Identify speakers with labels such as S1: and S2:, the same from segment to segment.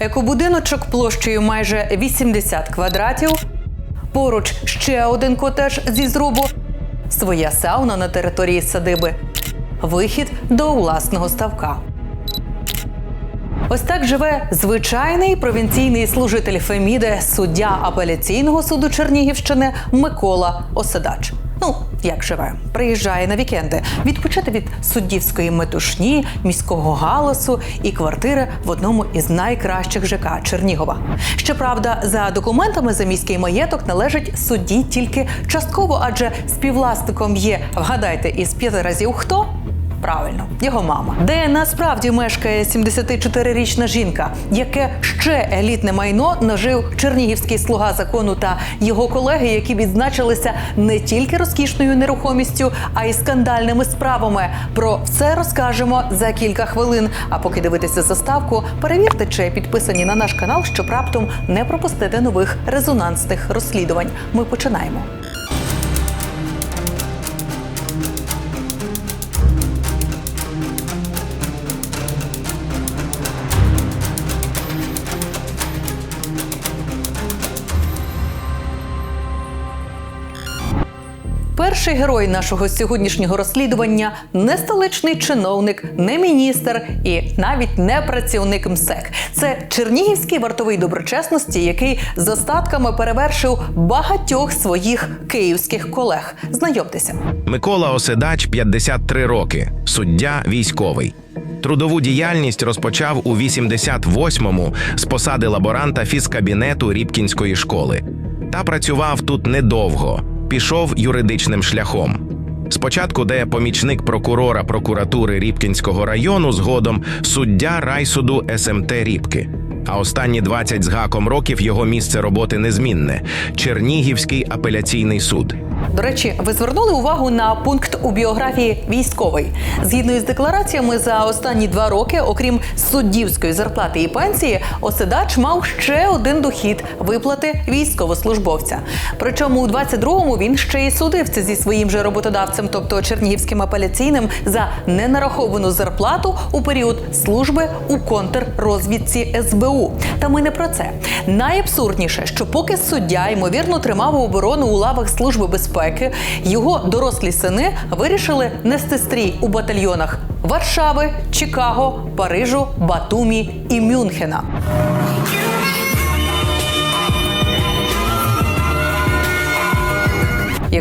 S1: Екобудиночок площею майже 80 квадратів. Поруч ще один котеж зі зрубу, своя сауна на території садиби, вихід до власного ставка. Ось так живе звичайний провінційний служитель Феміди, суддя апеляційного суду Чернігівщини Микола Оседач. Ну, як живе, приїжджає на вікенди відпочити від суддівської метушні, міського галасу і квартири в одному із найкращих ЖК Чернігова. Щоправда, за документами за міський маєток належить судді тільки частково, адже співвласником є, вгадайте, із п'яти разів хто? Правильно, його мама, де насправді мешкає 74-річна жінка, яке ще елітне майно нажив чернігівський слуга закону та його колеги, які відзначилися не тільки розкішною нерухомістю, а й скандальними справами. Про все розкажемо за кілька хвилин. А поки дивитися заставку, перевірте, чи підписані на наш канал, щоб раптом не пропустити нових резонансних розслідувань. Ми починаємо. Перший герой нашого сьогоднішнього розслідування не столичний чиновник, не міністр і навіть не працівник МСЕК. Це чернігівський вартовий доброчесності, який з остатками перевершив багатьох своїх київських колег. Знайомтеся.
S2: Микола Оседач 53 роки, суддя військовий. Трудову діяльність розпочав у 88-му з посади лаборанта фізкабінету Рібкінської школи. Та працював тут недовго, пішов юридичним шляхом. Спочатку де помічник прокурора прокуратури Рібкінського району, згодом суддя райсуду СМТ Рібки. А останні 20 з гаком років його місце роботи незмінне Чернігівський апеляційний суд.
S1: До речі, ви звернули увагу на пункт у біографії військовий. Згідно із деклараціями, за останні два роки, окрім суддівської зарплати і пенсії, Оседач мав ще один дохід виплати військовослужбовця. Причому у 22-му він ще й судився зі своїм же роботодавцем, тобто Чернігівським апеляційним, за ненараховану зарплату у період служби у контррозвідці СБУ. Та ми не про це. Найабсурдніше, що поки суддя ймовірно тримав оборону у лавах служби безпеки, його дорослі сини вирішили нести стрій у батальйонах Варшави, Чикаго, Парижу, Батумі і Мюнхена.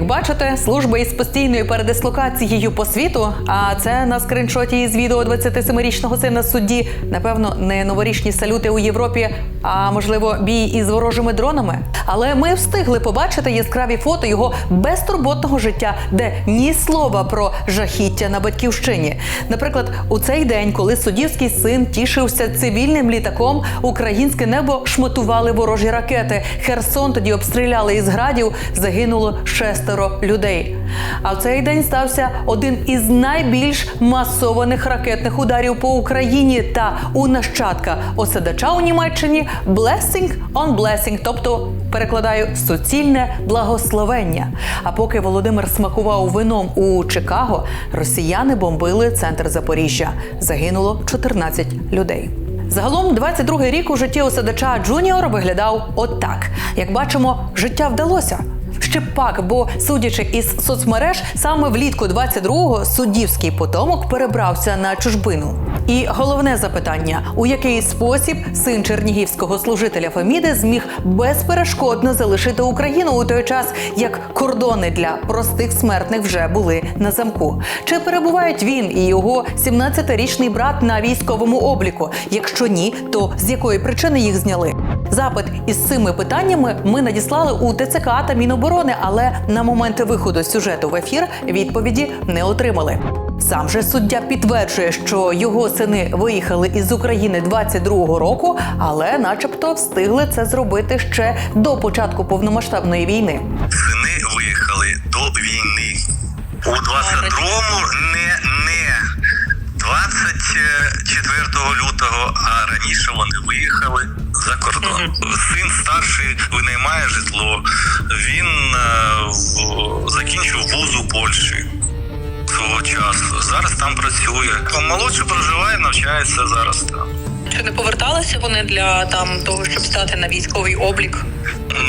S1: Бачите, служба із постійною передислокацією по світу, а це на скриншоті із відео 27-річного сина судді, напевно, не новорічні салюти у Європі, а можливо, бій із ворожими дронами. Але ми встигли побачити яскраві фото його безтурботного життя, де ні слова про жахіття на батьківщині. Наприклад, у цей день, коли суддівський син тішився цивільним літаком, українське небо шматували ворожі ракети. Херсон тоді обстріляли із градів, загинуло шестеро людей. А в цей день стався один із найбільш масованих ракетних ударів по Україні та у нащадка оседача у Німеччині blessing on blessing, тобто перекладаю суцільне благословення. А поки Володимир смакував вином у Чикаго, росіяни бомбили центр Запоріжжя. Загинуло 14 людей. Загалом, 22-й рік у житті осадача Джуніор виглядав отак. Як бачимо, життя вдалося. Ще пак, бо судячи із соцмереж, саме влітку 22-го суддівський потомок перебрався на чужбину. І головне запитання: у який спосіб син чернігівського служителя Феміди зміг безперешкодно залишити Україну у той час, як кордони для простих смертних вже були на замку? Чи перебувають він і його 17-річний брат на військовому обліку? Якщо ні, то з якої причини їх зняли? Запит із цими питаннями ми надіслали у ТЦК та Міноборони, але на момент виходу сюжету в ефір відповіді не отримали. Сам же суддя підтверджує, що його сини виїхали із України 22-го року, але, начебто, встигли це зробити ще до початку повномасштабної війни.
S3: Сини виїхали до війни. У 22-му не, не 24 лютого, а раніше вони виїхали за кордон. Син старший винаймає житло. Він е, в- закінчив вуз у Польщі свого часу. Зараз там працює. А Молодший проживає, навчається зараз там.
S4: Чи не поверталися вони для там того, щоб стати на військовий облік?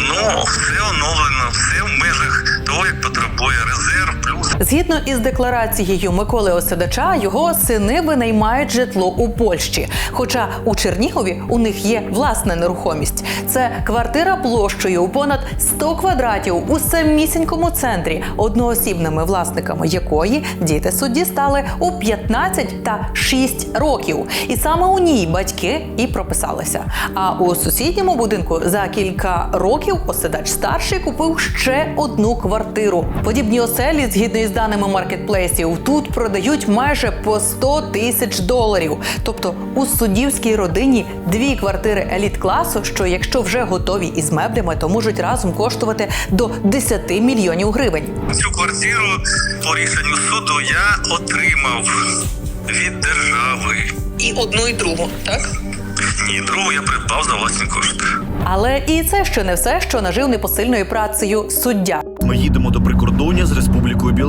S3: Ну, все оновлено, все в межах того, як потребує резерв, плюс
S1: Згідно із декларацією Миколи Оседача, його сини винаймають житло у Польщі. Хоча у Чернігові у них є власна нерухомість. Це квартира площею у понад 100 квадратів у самісінькому центрі, одноосібними власниками якої діти судді стали у 15 та 6 років. І саме у ній батьки і прописалися. А у сусідньому будинку за кілька років Оседач старший купив ще одну квартиру. Подібні оселі, згідно із даними маркетплейсів, тут продають майже по 100 тисяч доларів. Тобто у суддівській родині дві квартири еліт класу, що якщо вже готові із меблями, то можуть разом коштувати до 10 мільйонів гривень.
S3: цю квартиру по рішенню суду я отримав від держави.
S4: І одну, і другу, так?
S3: Ні, другу я придбав за власні кошти.
S1: Але і це ще не все, що нажив непосильною працею суддя.
S5: Ми їдемо до прикордоння з Республікою Білорусь,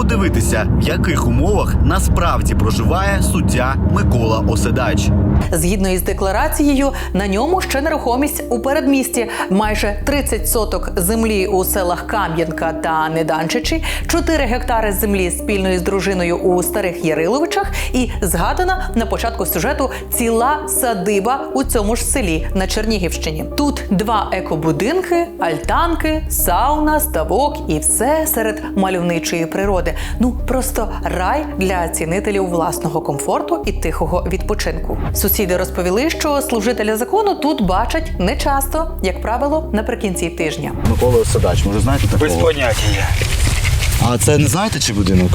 S5: подивитися, в яких умовах насправді проживає суддя Микола Оседач.
S1: Згідно із декларацією, на ньому ще нерухомість у передмісті, майже 30 соток землі у селах Кам'янка та Неданчичі, 4 гектари землі спільно із дружиною у старих Яриловичах, і згадана на початку сюжету ціла садиба у цьому ж селі на Чернігівщині. Тут два екобудинки, альтанки, сауна, ставок і все серед мальовничої природи. Ну просто рай для цінителів власного комфорту і тихого відпочинку. Сусіди розповіли, що служителя закону тут бачать не часто, як правило, наприкінці тижня.
S5: Микола Садач, може знаєте
S6: Без поняття.
S5: А це не знаєте чи будинок?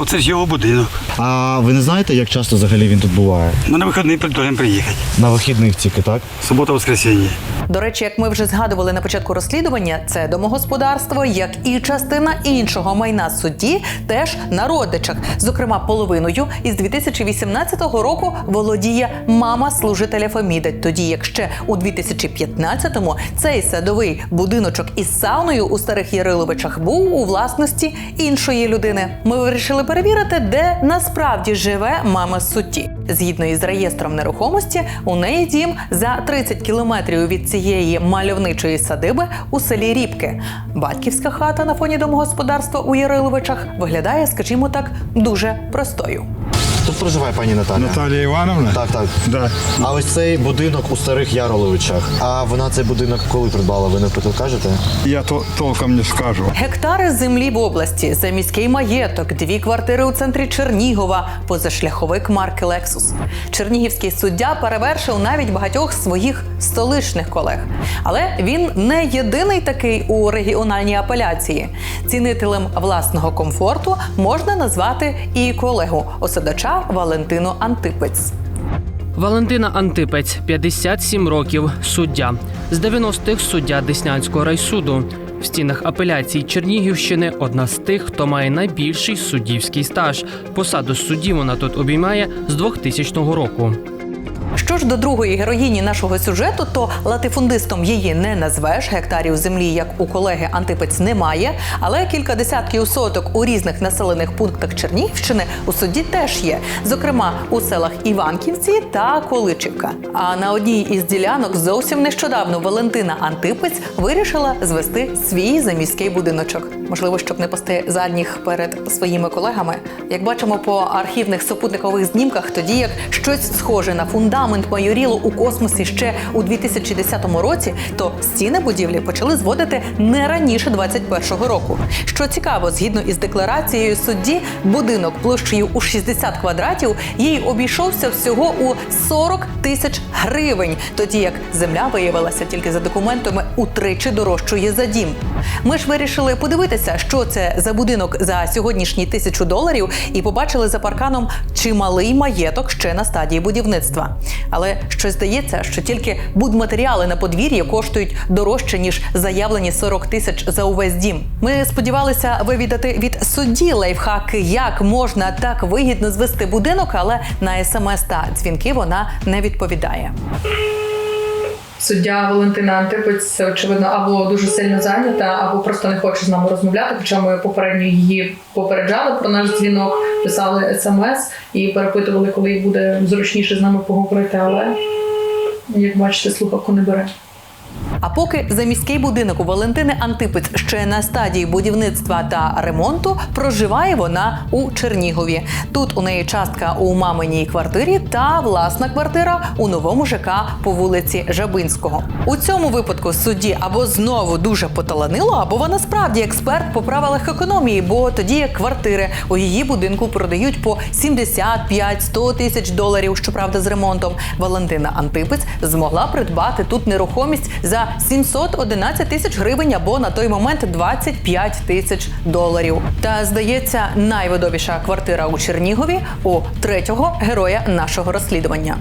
S6: Ну це ж його будинок.
S5: А ви не знаєте, як часто взагалі він тут буває?
S6: Ми на вихідний повинен приїхати.
S5: На вихідних тільки, так?
S6: Субота, воскресенье.
S1: До речі, як ми вже згадували на початку розслідування, це домогосподарство, як і частина іншого майна судді, теж на родичах. Зокрема, половиною із 2018 року володіє мама служителя Феміда. Тоді як ще у 2015-му цей садовий будиночок із сауною у старих Яриловичах був у власності іншої людини. Ми вирішили перевірити, де насправді живе мама сутті. Згідно із реєстром нерухомості, у неї дім за 30 кілометрів від цієї мальовничої садиби у селі Рібки. Батьківська хата на фоні домогосподарства у Яриловичах виглядає, скажімо так, дуже простою.
S5: Тут проживає пані Наталя.
S6: Наталія Івановна?
S5: Так, так.
S6: Да.
S5: А ось цей будинок у старих Яроловичах. А вона цей будинок коли придбала? Ви наприклад кажете?
S6: Я то толком не скажу.
S1: Гектари землі в області, заміський маєток, дві квартири у центрі Чернігова, позашляховик марки Lexus. Чернігівський суддя перевершив навіть багатьох своїх столичних колег. Але він не єдиний такий у регіональній апеляції. Цінителем власного комфорту можна назвати і колегу оседача Валентину Антипець.
S7: Валентина Антипець, 57 років, суддя. З 90-х суддя Деснянського райсуду. В стінах апеляції Чернігівщини одна з тих, хто має найбільший суддівський стаж. Посаду судді вона тут обіймає з 2000 року.
S1: Що ж до другої героїні нашого сюжету, то латифундистом її не назвеш. Гектарів землі, як у колеги Антипець, немає, але кілька десятків соток у різних населених пунктах Чернігівщини у суді теж є, зокрема у селах Іванківці та Количівка. А на одній із ділянок зовсім нещодавно Валентина Антипець вирішила звести свій заміський будиночок. Можливо, щоб не пасти задніх перед своїми колегами. Як бачимо по архівних супутникових знімках, тоді як щось схоже на фундамент майоріло у космосі ще у 2010 році, то стіни будівлі почали зводити не раніше 21-го року. Що цікаво, згідно із декларацією судді, будинок площею у 60 квадратів їй обійшовся всього у 40 тисяч гривень, тоді як земля виявилася тільки за документами утричі дорожчою за дім. Ми ж вирішили подивитися, що це за будинок за сьогоднішні тисячу доларів, і побачили за парканом чималий маєток ще на стадії будівництва. Але щось здається, що тільки будматеріали на подвір'ї коштують дорожче ніж заявлені 40 тисяч за увесь дім. Ми сподівалися вивідати від судді лайфхаки, як можна так вигідно звести будинок, але на смс та дзвінки вона не відповідає. Суддя Валентина Антипець, очевидно, або дуже сильно зайнята, або просто не хоче з нами розмовляти. Хоча ми попередньо її попереджали про наш дзвінок, писали смс і перепитували, коли буде зручніше з нами поговорити. Але як бачите, слухавку не бере. А поки заміський будинок у Валентини Антипець ще на стадії будівництва та ремонту, проживає вона у Чернігові. Тут у неї частка у маминій квартирі та власна квартира у новому ЖК по вулиці Жабинського. У цьому випадку судді або знову дуже поталанило, або вона справді експерт по правилах економії, бо тоді квартири у її будинку продають по 75-100 тисяч доларів. Щоправда, з ремонтом Валентина Антипець змогла придбати тут нерухомість за 711 тисяч гривень або на той момент 25 тисяч доларів. Та здається, найвидовіша квартира у Чернігові у третього героя нашого розслідування.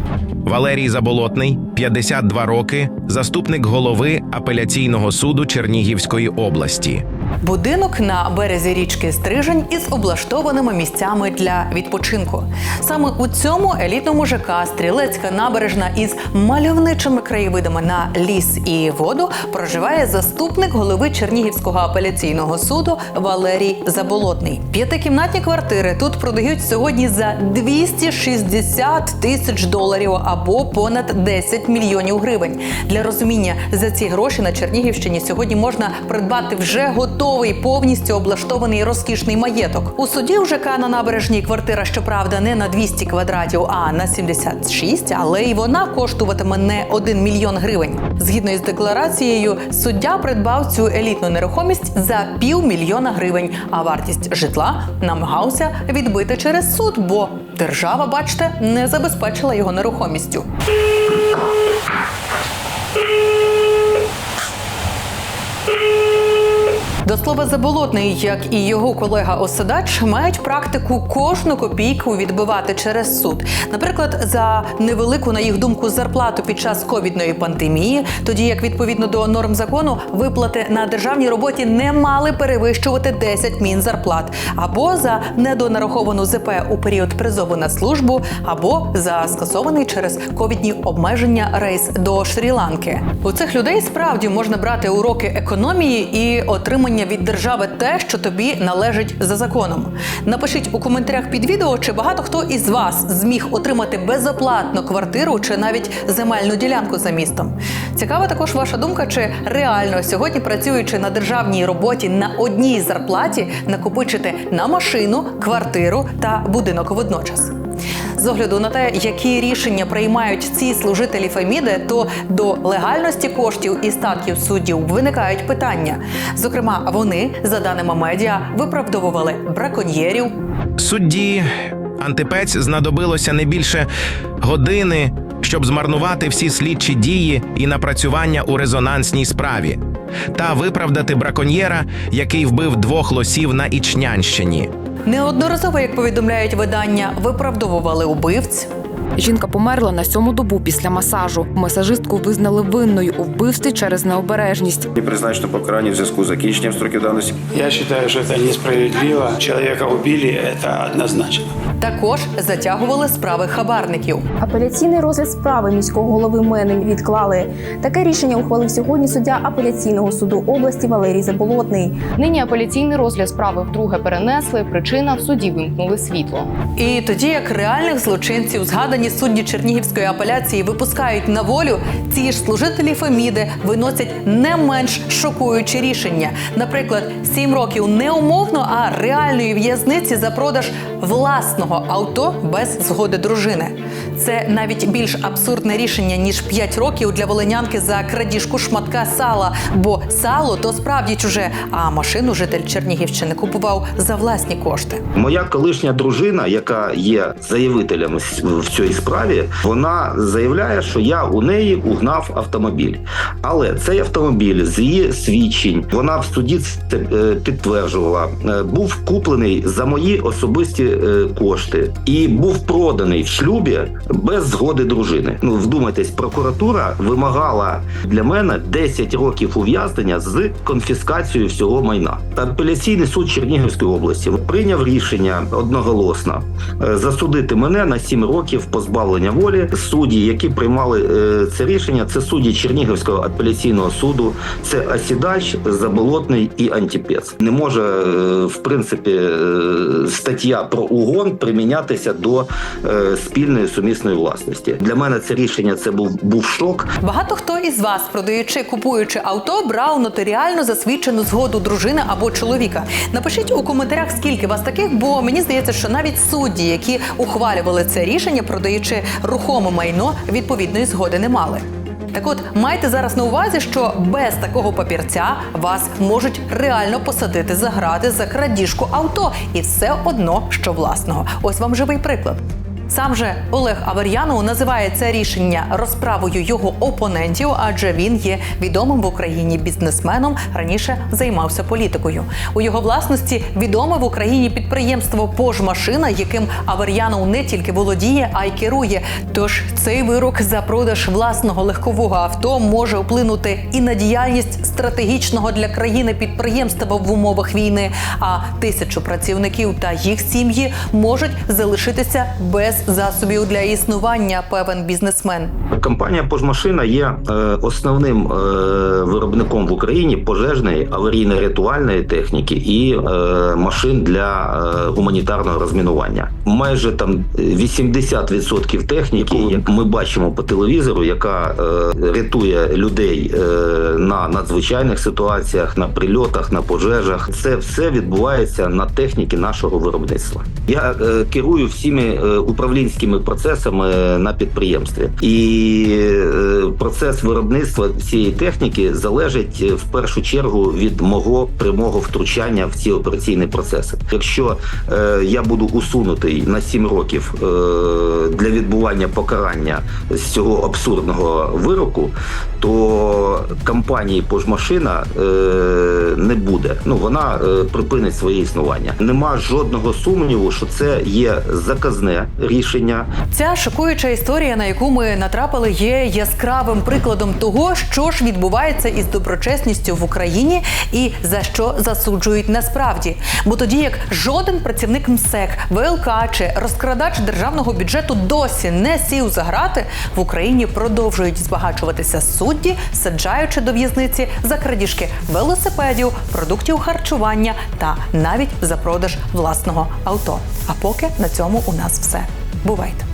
S2: Валерій Заболотний, 52 роки, заступник голови апеляційного суду Чернігівської області.
S1: Будинок на березі річки Стрижень із облаштованими місцями для відпочинку. Саме у цьому елітному ЖК Стрілецька набережна із мальовничими краєвидами на ліс і воду проживає заступник голови Чернігівського апеляційного суду Валерій Заболотний. П'ятикімнатні квартири тут продають сьогодні за 260 тисяч доларів або понад 10 мільйонів гривень. Для розуміння за ці гроші на Чернігівщині сьогодні можна придбати вже готовий повністю облаштований розкішний маєток. У суді у ЖК на набережній квартира, щоправда, не на 200 квадратів, а на 76, але й вона коштуватиме не 1 мільйон гривень. Згідно із декларацією, суддя придбав цю елітну нерухомість за півмільйона гривень, а вартість житла намагався відбити через суд, бо держава, бачите, не забезпечила його нерухомістю. До слова, заболотний, як і його колега Оседач, мають практику кожну копійку відбивати через суд. Наприклад, за невелику, на їх думку, зарплату під час ковідної пандемії, тоді як відповідно до норм закону виплати на державній роботі не мали перевищувати 10 мін зарплат, або за недонараховану ЗП у період призову на службу, або за скасований через ковідні обмеження рейс до Шрі-Ланки. У цих людей справді можна брати уроки економії і отримання від держави те, що тобі належить за законом. Напишіть у коментарях під відео, чи багато хто із вас зміг отримати безоплатно квартиру чи навіть земельну ділянку за містом. Цікава також ваша думка, чи реально сьогодні працюючи на державній роботі на одній зарплаті накопичити на машину, квартиру та будинок водночас. З огляду на те, які рішення приймають ці служителі Феміди, то до легальності коштів і статків суддів виникають питання. Зокрема, вони, за даними медіа, виправдовували браконьєрів,
S2: Судді Антипець знадобилося не більше години, щоб змарнувати всі слідчі дії і напрацювання у резонансній справі, та виправдати браконьєра, який вбив двох лосів на Ічнянщині.
S1: Неодноразово, як повідомляють видання, виправдовували убивць.
S8: Жінка померла на сьому добу після масажу. Масажистку визнали винною у вбивстві через необережність.
S9: І призначено покарання в зв'язку з закінченням строків давності.
S6: Я вважаю, що це несправедливо. Чоловіка убили, це однозначно.
S1: Також затягували справи хабарників.
S10: Апеляційний розгляд справи міського голови Менень відклали. Таке рішення ухвалив сьогодні суддя апеляційного суду області Валерій Заболотний.
S11: Нині апеляційний розгляд справи вдруге перенесли. Причина в суді вимкнули світло.
S1: І тоді як реальних злочинців згадані судді Чернігівської апеляції випускають на волю, ці ж служителі Феміди виносять не менш шокуючі рішення. Наприклад, сім років не умовно, а реальної в'язниці за продаж власного авто без згоди дружини. Це навіть більш абсурдне рішення ніж 5 років для волинянки за крадіжку шматка сала. Бо сало то справді чуже, а машину житель Чернігівщини купував за власні кошти.
S9: Моя колишня дружина, яка є заявителем в цій справі, вона заявляє, що я у неї угнав автомобіль. Але цей автомобіль з її свідчень, вона в суді е, підтверджувала, е, був куплений за мої особисті е, кошти. Кошти і був проданий в шлюбі без згоди дружини. Ну вдумайтесь, прокуратура вимагала для мене 10 років ув'язнення з конфіскацією всього майна. Апеляційний суд Чернігівської області прийняв рішення одноголосно е, засудити мене на 7 років позбавлення волі. Судді, які приймали е, це рішення, це судді Чернігівського апеляційного суду, це Осідач, Заболотний і Антіпец. Не може е, в принципі стаття про угон примінятися до е, спільної сумісної власності. Для мене це рішення це був був шок.
S1: Багато хто із вас, продаючи, купуючи авто, брав нотаріально засвідчену згоду дружини або чоловіка. Напишіть у коментарях, скільки вас таких, бо мені здається, що навіть судді, які ухвалювали це рішення, продаючи рухоме майно, відповідної згоди не мали. Так от майте зараз на увазі, що без такого папірця вас можуть реально посадити за грати за крадіжку авто, і все одно, що власного. Ось вам живий приклад. Сам же Олег Авер'янов називає це рішення розправою його опонентів, адже він є відомим в Україні бізнесменом. Раніше займався політикою. У його власності відоме в Україні підприємство Пожмашина, яким Авер'янов не тільки володіє, а й керує. Тож цей вирок за продаж власного легкового авто може вплинути і на діяльність стратегічного для країни підприємства в умовах війни. А тисячу працівників та їх сім'ї можуть залишитися без засобів для існування. Певен бізнесмен.
S9: Компанія Пожмашина є е, основним е, виробником в Україні пожежної аварійно-рятувальної техніки і е, машин для гуманітарного розмінування. Майже там 80% техніки, як ми бачимо по телевізору, яка рятує людей на надзвичайних ситуаціях, на прильотах, на пожежах. Це все відбувається на техніці нашого виробництва. Я керую всіми е, управлінськими процесами на підприємстві, і е, процес виробництва цієї техніки залежить е, в першу чергу від мого прямого втручання в ці операційні процеси. Якщо е, я буду усунутий на 7 років е, для відбування покарання з цього абсурдного вироку, то компанії Пожмашина е, не буде. Ну вона е, припинить своє існування. Нема жодного сумніву, що це є заказне рішення.
S1: Ця шокуюча історія, на яку ми натрапили, є яскравим прикладом того, що ж відбувається із доброчесністю в Україні і за що засуджують насправді. Бо тоді як жоден працівник МСЕК, ВЛК чи розкрадач державного бюджету досі не сів за грати, в Україні продовжують збагачуватися судді, саджаючи до в'язниці за крадіжки велосипедів, продуктів харчування та навіть за продаж власного авто. А поки на цьому у нас все. Бувайте!